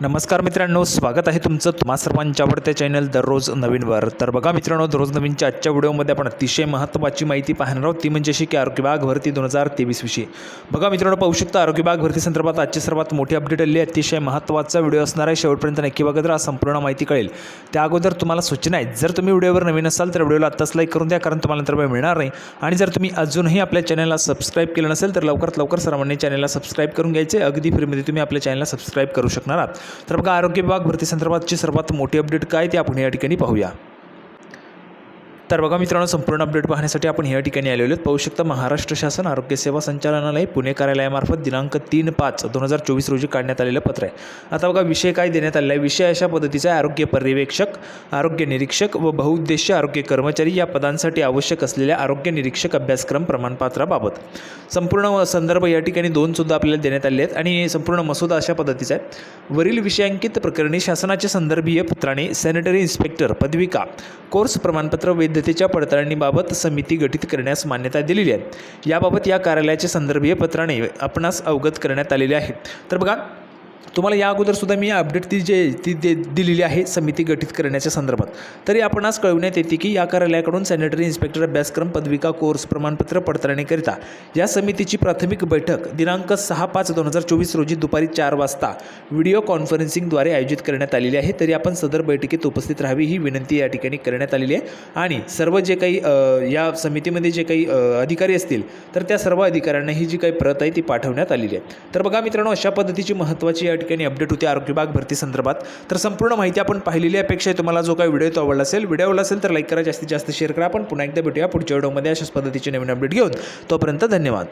नमस्कार मित्रांनो स्वागत आहे तुमचं तुम्हा सर्वांच्या आवडत्या चॅनल दररोज नवीनवर तर बघा मित्रांनो दररोज नवीनच्या आजच्या व्हिडिओमध्ये आपण अतिशय महत्त्वाची माहिती पाहणार आहोत. ती म्हणजे अशी की आरोग्य विभाग भरती दोन हजार तेवीसविषयी बघा मित्रांनो पाहू शकता आरोग्य विभाग भरती संदर्भात आजची सर्वात मोठी अपडेट आली. आहे अतिशय महत्त्वाचा व्हिडिओ असणार आहे. शेवटपर्यंत नक्की बघत राहा संपूर्ण माहिती कळेल. त्या अगोदर तुम्हाला सूचना आहे जर तुम्ही व्हिडिओवर नवीन असाल तर व्हिडिओला आत्ताच लाईक करून द्या कारण तुम्हाला नंतर वेळ मिळणार नाही. आणि जर तुम्ही अजूनही आपल्या चॅनलला सबस्क्राईब केलं नसेल तर लवकरात लवकर सर्वांनी चॅनलला सबस्क्राईब करून घ्यायचे. अगदी फ्रीमध्ये तुम्ही आपल्या चॅनलला सबस्क्राईब करू शकणार आहात. तर बघा आरोग्य विभाग भरती संदर्भातची सर्वात मोठी अपडेट काय ते आपण या ठिकाणी पाहूया. तर बघा मित्रांनो संपूर्ण अपडेट पाहण्यासाठी आपण या ठिकाणी आलेलो आहेत. पाहू शकता महाराष्ट्र शासन आरोग्य सेवा संचालनालय पुणे कार्यालयामार्फत दिनांक तीन पाच दोन हजार चोवीस रोजी काढण्यात आलेलं पत्र आहे. आता बघा विषय काय देण्यात आलेला आहे? विषय अशा पद्धतीचा आहे आरोग्य पर्यवेक्षक आरोग्य निरीक्षक व बहुउद्देशीय आरोग्य कर्मचारी या पदांसाठी आवश्यक असलेल्या आरोग्य निरीक्षक अभ्यासक्रम प्रमाणपत्राबाबत. संपूर्ण संदर्भ या ठिकाणी दोन सुद्धा आपल्याला देण्यात आले आहेत आणि संपूर्ण मसुदा अशा पद्धतीचा आहे. वरील विषयांकित प्रकरणी शासनाचे संदर्भीय पत्राने सॅनिटरी इन्स्पेक्टर पदविका कोर्स प्रमाणपत्र वैधतेच्या पडताळणीबाबत समिती गठीत करण्यास मान्यता दिलेली आहे. याबाबत या कार्यालयाचे संदर्भीय पत्राने आपणास अवगत करण्यात आलेले आहे. तर बघा तुम्हाला या अगोदर सुद्धा मी अपडेट ती जे ती दे दिलेली आहे समिती गठीत करण्याच्या संदर्भात. तरी आपण आज कळविण्यात येते की या कार्यालयाकडून सॅनिटरी इन्स्पेक्टर अभ्यासक्रम पदविका कोर्स प्रमाणपत्र पडताळणीकरिता या समितीची प्राथमिक बैठक दिनांक सहा पाच दोन हजार चोवीस रोजी दुपारी चार वाजता व्हिडिओ कॉन्फरन्सिंगद्वारे आयोजित करण्यात आलेली आहे. तरी आपण सदर बैठकीत उपस्थित राहावी ही विनंती या ठिकाणी करण्यात आलेली आहे. आणि सर्व जे काही या समितीमध्ये जे काही अधिकारी असतील तर त्या सर्व अधिकाऱ्यांना ही जी काही प्रत आहे ती पाठवण्यात आलेली आहे. तर बघा मित्रांनो अशा पद्धतीची महत्त्वाची या ठिकाणी अपडेट होती आरोग्य विभाग भरती संदर्भात. तर संपूर्ण माहिती आपण पाहिलेली अपेक्षा आहे तुम्हाला जो काही व्हिडिओ तो आवडला असेल व्हिडिओ आवडला असेल तर लाईक करा जास्तीत जास्त शेअर करा. आपण पुन्हा एकदा भेटूया पुढच्या व्हिडिओमध्ये अशाच पद्धतीचे नवीन अपडेट घेऊन. तोपर्यंत धन्यवाद.